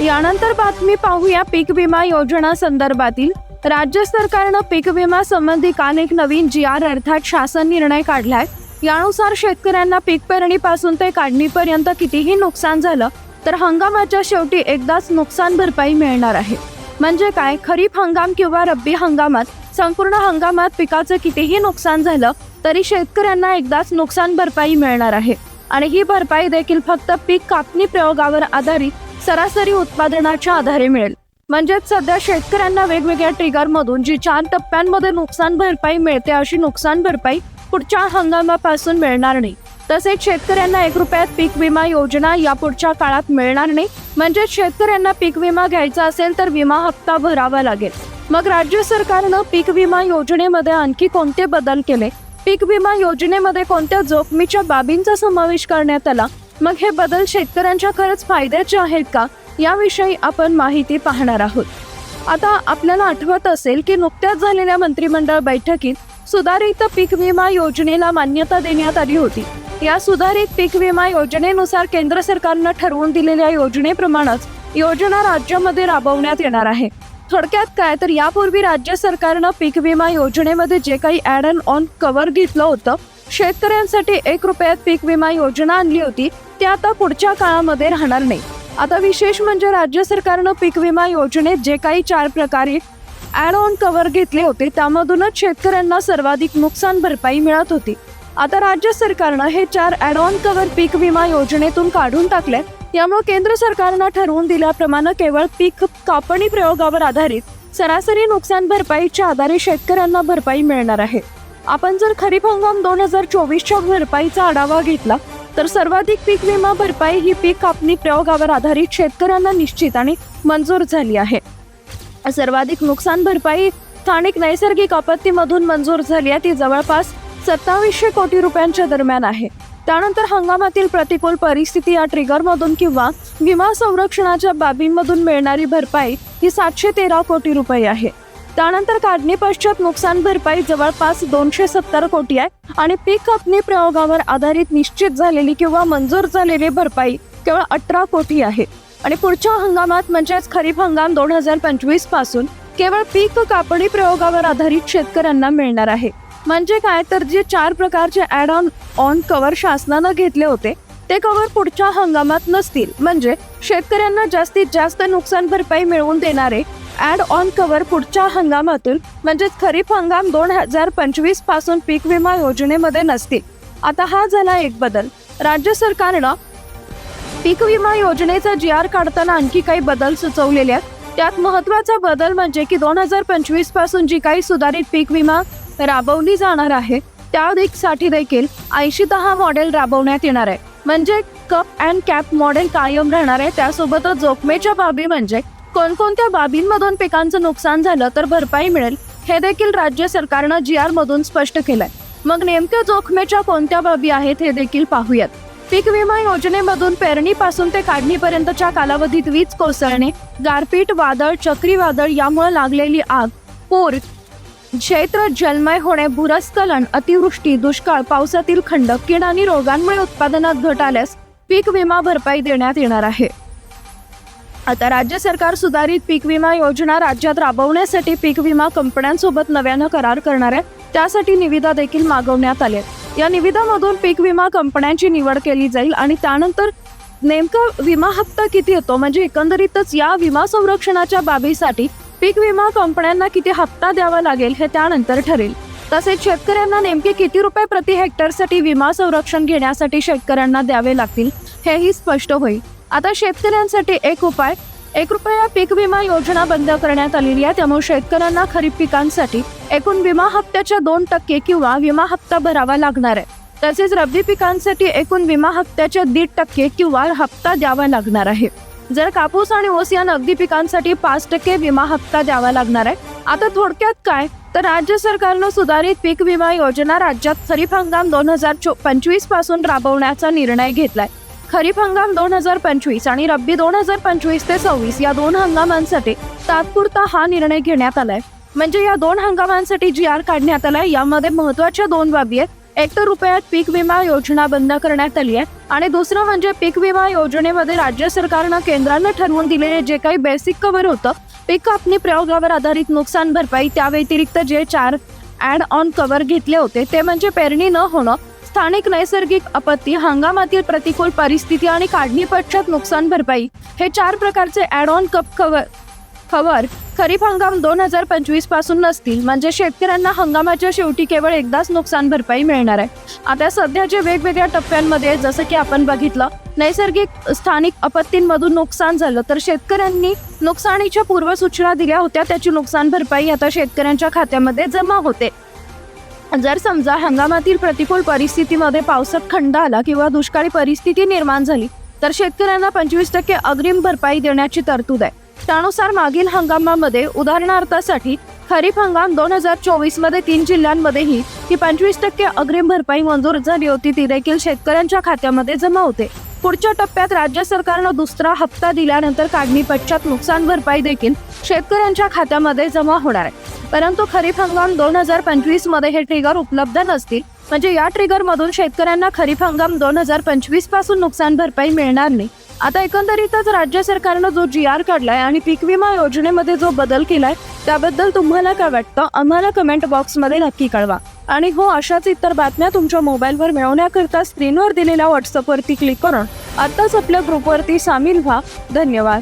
यानंतर बातमी पाहूया पीक विमा योजना संदर्भातील. राज्य सरकारनं पीक विमा संबंधी काल एक नवीन जी आर अर्थात शासन निर्णय काढलाय. यानुसार शेतकऱ्यांना पीक पेरणीपासून ते काढणीपर्यंत कितीही नुकसान झालं तर हंगामाच्या शेवटी एकदाच नुकसान भरपाई मिळणार आहे. म्हणजे काय? खरीप हंगाम किंवा रब्बी हंगामात संपूर्ण हंगामात पिकाचं कितीही नुकसान झालं तरी शेतकऱ्यांना एकदाच नुकसान भरपाई मिळणार आहे. आणि ही भरपाई देखील फक्त पीक कापणी प्रयोगावर आधारित सरासरी उत्पादनाच्या आधारे मिळेल. म्हणजेच सध्या शेतकऱ्यांना वेगवेगळ्या ट्रिगरमधून जी चार टप्प्यांमध्ये नुकसान भरपाई मिळते अशी नुकसान भरपाई पुढच्या हंगामापासून मिळणार नाही. तसेच शेतकऱ्यांना एक रुपयात पीक विमा योजना या पुढच्या काळात मिळणार नाही. म्हणजेच शेतकऱ्यांना पीक विमा घ्यायचा असेल तर विमा हप्ता भरावा लागेल. मग राज्य सरकारनं पीक विमा योजनेमध्ये आणखी कोणते बदल केले? पीक विमा योजनेमध्ये कोणत्या जोखमीच्या बाबींचा समावेश करण्यात आला? मग हे बदल शेतकऱ्यांच्या खरंच फायद्याचे आहेत का? याविषयी आपण माहिती पाहणार आहोत. आता आपल्याला आठवत असेल की नुकत्याच झालेल्या मंत्रिमंडळ बैठकीत सुधारित पीक विमा योजनेला मान्यता देण्यात आली होती. या सुधारित पीक विमा योजनेनुसार केंद्र सरकारनं ठरवून दिलेल्या योजनेप्रमाणेच योजना राज्यामध्ये राबवण्यात येणार आहे. थोडक्यात काय? तर यापूर्वी राज्य सरकारनं पीक विमा योजनेमध्ये जे काही ॲड अँड ऑन कव्हर घेतलं होतं शेतकऱ्यांसाठी एक रुपयात पीक विमा योजना आणली होती ती आता पुढच्या काळामध्ये राहणार नाही. आता विशेष म्हणजे राज्य सरकारनं पीक विमा योजनेत जे काही चार प्रकारे ॲड ऑन कव्हर घेतले होते त्यामधूनच शेतकऱ्यांना सर्वाधिक नुकसान भरपाई मिळत होती. आता राज्य सरकारनं हे चार ॲड ऑन कव्हर पीक विमा योजनेतून काढून टाकले यामुळे केंद्र सरकारनं ठरवून दिल्याप्रमाणे केवळ पीक कापणी प्रयोगावर आधारित सरासरी नुकसान भरपाईच्या आधारे शेतकऱ्यांना भरपाई मिळणार आहे. आपण जर खरीप हंगाम दोन हजार चोवीसच्या भरपाईचा आढावा घेतला तर सर्वाधिक पीक विमा भरपाई ही पीक कापणी प्रयोगावर आधारित शेतकऱ्यांना निश्चित आणि मंजूर झाली आहे. सर्वाधिक नुकसान भरपाई स्थानिक नैसर्गिक आपत्तीमधून मंजूर झाली आहे. ती जवळपास सत्तावीसशे कोटी रुपयांच्या दरम्यान आहे. त्यानंतर हंगामातील प्रतिकूल परिस्थिती या ट्रिगरमधून किंवा विमा संरक्षणाच्या बाबींमधून मिळणारी भरपाई ही सातशे तेरा कोटी रुपये आहे. त्यानंतर काढणी पश्चात नुकसान भरपाई जवळपास दोनशे सत्तर कोटी आहे आणि पीक कापणी प्रयोगावर आधारित निश्चित झालेली किंवा मंजूर झालेली भरपाई केवळ अठरा कोटी आहे. आणि पुढच्या हंगामात म्हणजेच खरीप हंगाम दोन हजार पंचवीसपासून केवळ पीक कापणी प्रयोगावर आधारित शेतकऱ्यांना मिळणार आहे. म्हणजे काय? तर जे चार प्रकारचे ॲड ऑन ऑन कव्हर शासनानं घेतले होते ते कव्हर पुढच्या हंगामात नसतील. म्हणजे शेतकऱ्यांना जास्तीत जास्त नुकसान भरपाई मिळवून देणारे ॲड ऑन कव्हर पुढच्या हंगामातून म्हणजेच खरीप हंगाम दोन हजार पंचवीसपासून पीक विमा योजनेमध्ये नसतील. आता हा झाला एक बदल. राज्य सरकारनं पीक विमा योजनेचा जी आर काढताना आणखी काही बदल सुचवलेले आहेत. त्यात महत्त्वाचा बदल म्हणजे की दोन हजार पंचवीसपासून जी काही सुधारित पीक विमा राबवली जाणार आहे त्या देखील ऐंशी दहा मॉडेल राबवण्यात येणार आहे. म्हणजे कप अँड कॅप मॉडेल कायम राहणार आहे. त्यासोबतच जोखमेच्या बाबी म्हणजे कोणकोणत्या बाबींमधून पिकांचं नुकसान झालं तर भरपाई मिळेल हे देखील राज्य सरकारनं जी आर मधून स्पष्ट केलंय. मग नेमक्या जोखमेच्या कोणत्या बाबी आहेत हे देखील पाहूयात. पीक विमा योजनेमधून पेरणीपासून ते काढणीपर्यंतच्या कालावधीत वीज कोसळणे गारपीट वादळ चक्रीवादळ यामुळे लागलेली आग पूर क्षेत्र जलमय होणे भूरस्खलन अतिवृष्टी दुष्काळ पावसातील खंड कीड आणि रोगांमुळे उत्पादनात घट आल्यास पीक विमा भरपाई देण्यात येणार आहे. आता राज्य सरकार सुधारित पीक विमा योजना राज्यात राबवण्यासाठी पीक विमा कंपन्यांसोबत नव्यानं करार करणार आहे. त्यासाठी निविदा देखील मागवण्यात आल्या या निविदामधून पीक विमा कंपन्यांची निवड केली जाईल आणि त्यानंतर नेमका विमा हप्ता किती येतो? म्हणजे एकंदरीतच या विमा संरक्षणाच्या बाबीसाठी पीक विमा कंपन्यांना किती हप्ता द्यावा लागेल हे त्यानंतर ठरेल. तसेच शेतकऱ्यांना नेमके किती रुपये प्रति हेक्टरसाठी विमा संरक्षण घेण्यासाठी शेतकऱ्यांना द्यावे लागतील हेही स्पष्ट होईल. आता शेतकऱ्यांसाठी एक उपाय एक रुपया पीक विमा योजना बंद करण्यात आलेली आहे. त्यामुळे शेतकऱ्यांना खरीप पिकांसाठी एकूण विमा हप्त्याच्या दोन टक्के किंवा विमा हप्ता भरावा लागणार आहे. तसेच रब्बी पिकांसाठी एकूण विमा हप्त्याच्या दीड टक्के किंवा हप्ता द्यावा लागणार आहे. जर कापूस आणि ऊस या नगदी पिकांसाठी पाच टक्के विमा हप्ता द्यावा लागणार आहे आता थोडक्यात काय? तर राज्य सरकारनं सुधारित पीक विमा योजना राज्यात खरीप हंगाम दोन हजार पंचवीसपासून राबवण्याचा निर्णय घेतलाय. खरीप हंगाम दोन हजार पंचवीस आणि रब्बी दोन हजार पंचवीस ते सव्वीस या दोन हंगामांसाठी तात्पुरता हा निर्णय घेण्यात आलाय. म्हणजे या दोन हंगामांसाठी जी आर काढण्यात आलाय यामध्ये महत्त्वाच्या दोन बाबी आहेत. एक तर रुपयात पीक विमा योजना बंद करण्यात आली आहे आणि दुसरं म्हणजे पीक विमा योजनेमध्ये राज्य सरकारनं केंद्रानं ठरवून दिलेले जे काही बेसिक कव्हर होतं पीक कापणी प्रयोगावर आधारित नुकसान भरपाई त्या व्यतिरिक्त जे चार ॲड ऑन कव्हर घेतले होते ते म्हणजे पेरणी न होणं स्थानिक नैसर्गिक आपत्ती हंगामातील प्रतिकूल परिस्थिती आणि काढणी पश्चात नुकसान भरपाई हे चार प्रकारचे ॲड ऑन कप कव्हर खबर खरीप हंगाम दोन हजार पंचवीसपासून नसतील म्हणजे शेतकऱ्यांना हंगामाच्या शेवटी केवळ एकदाच नुकसान भरपाई मिळणार आहे. आता सध्याच्या वेगवेगळ्या टप्प्यांमध्ये जसं की आपण बघितलं नैसर्गिक स्थानिक आपत्तींमधून नुकसान झालं तर शेतकऱ्यांनी नुकसानीच्या पूर्वसूचना दिल्या होत्या त्याची नुकसान भरपाई आता शेतकऱ्यांच्या खात्यामध्ये जमा होते. जर समजा हंगामातील प्रतिकूल परिस्थितीमध्ये पावसात खंड आला किंवा दुष्काळी परिस्थिती निर्माण झाली तर शेतकऱ्यांना पंचवीस टक्के अग्रिम भरपाई देण्याची तरतूद आहे. त्यानुसार मागील हंगामामध्ये उदाहरणार्थासाठी खरीप हंगाम दोन हजार चोवीसमध्ये तीन जिल्ह्यांमध्येही ही पंचवीस टक्के अग्रिम भरपाई मंजूर झाली होती. ती देखील शेतकऱ्यांच्या खात्यामध्ये जमा होते. पुढच्या टप्प्यात राज्य सरकारनं दुसरा हप्ता दिल्यानंतर काढणी पश्चात नुकसान भरपाई देखील शेतकऱ्यांच्या खात्यामध्ये जमा होणार आहे. परंतु खरीप हंगाम दोन हजार पंचवीसमध्ये हे ट्रिगर उपलब्ध नसतील. म्हणजे या ट्रिगर मधून शेतकऱ्यांना खरीप हंगाम दोन हजार पंचवीसपासून नुकसान भरपाई मिळणार नाही. आता एकंदरीतच राज्य सरकारनं जो जी आर काढलाय आणि पीक विमा योजनेमध्ये जो बदल केलाय त्याबद्दल तुम्हाला काय वाटतं? आम्हाला कमेंट बॉक्समध्ये नक्की कळवा. आणि हो अशाच इतर बातम्या तुमच्या मोबाईलवर मिळवण्याकरता स्क्रीनवर दिलेल्या व्हॉट्सअपवरती क्लिक करून आत्ताच आपल्या ग्रुपवरती सामील व्हा. धन्यवाद.